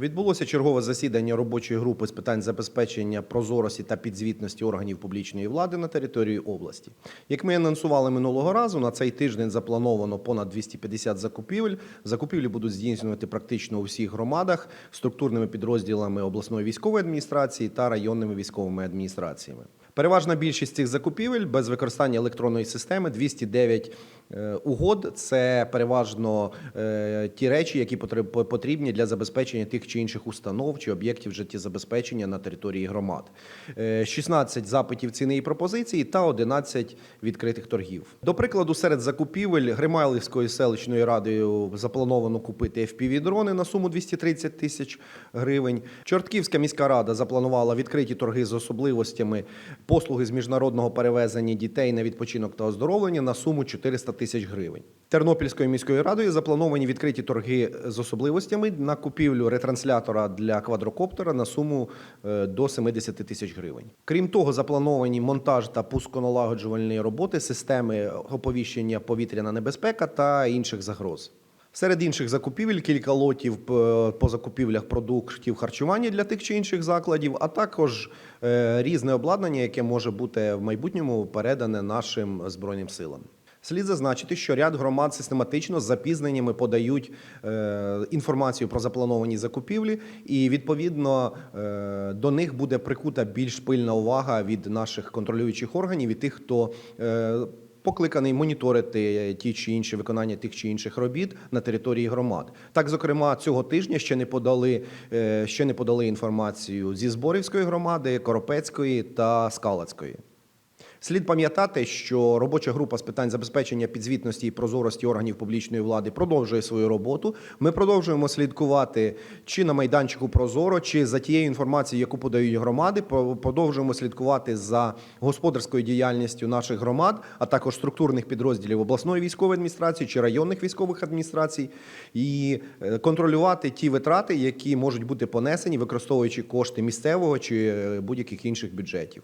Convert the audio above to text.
Відбулося чергове засідання робочої групи з питань забезпечення прозорості та підзвітності органів публічної влади на території області. Як ми анонсували минулого разу, на цей тиждень заплановано понад 250 закупівель. Закупівлі будуть здійснювати практично у всіх громадах структурними підрозділами обласної військової адміністрації та районними військовими адміністраціями. Переважна більшість цих закупівель без використання електронної системи 209 е, угод. Це переважно е, ті речі, які потрібні для забезпечення тих чи інших установ чи об'єктів життєзабезпечення на території громад. Е, 16 запитів ціни і пропозиції та 11 відкритих торгів. До прикладу, серед закупівель Гримайлівською селищною радою заплановано купити FPV-дрони на суму 230 тисяч гривень. Чортківська міська рада запланувала відкриті торги з особливостями послуги з міжнародного перевезення дітей на відпочинок та оздоровлення на суму 400 тисяч гривень. Тернопільською міською радою заплановані відкриті торги з особливостями на купівлю ретранслятора для квадрокоптера на суму е, до 70 тисяч гривень. Крім того, заплановані монтаж та пусконалагоджувальні роботи, системи оповіщення повітряна небезпека та інших загроз. Серед інших закупівель кілька лотів по закупівлях продуктів харчування для тих чи інших закладів, а також е, різне обладнання, яке може бути в майбутньому передане нашим збройним силам. Слід зазначити, що ряд громад систематично з запізненнями подають е, інформацію про заплановані закупівлі, і відповідно е, до них буде прикута більш пильна увага від наших контролюючих органів, від тих, хто е, покликаний моніторити ті чи інші виконання тих чи інших робіт на території громад. Так, зокрема, цього тижня ще не подали е, ще не подали інформацію зі Зборівської громади, Коропецької та Скалацької. Слід пам'ятати, що робоча група з питань забезпечення підзвітності і прозорості органів публічної влади продовжує свою роботу. Ми продовжуємо слідкувати чи на майданчику Прозоро, чи за тією інформацією, яку подають громади. Про- Продовжуємо слідкувати за господарською діяльністю наших громад, а також структурних підрозділів обласної військової адміністрації чи районних військових адміністрацій, і е, контролювати ті витрати, які можуть бути понесені, використовуючи кошти місцевого чи е, будь-яких інших бюджетів.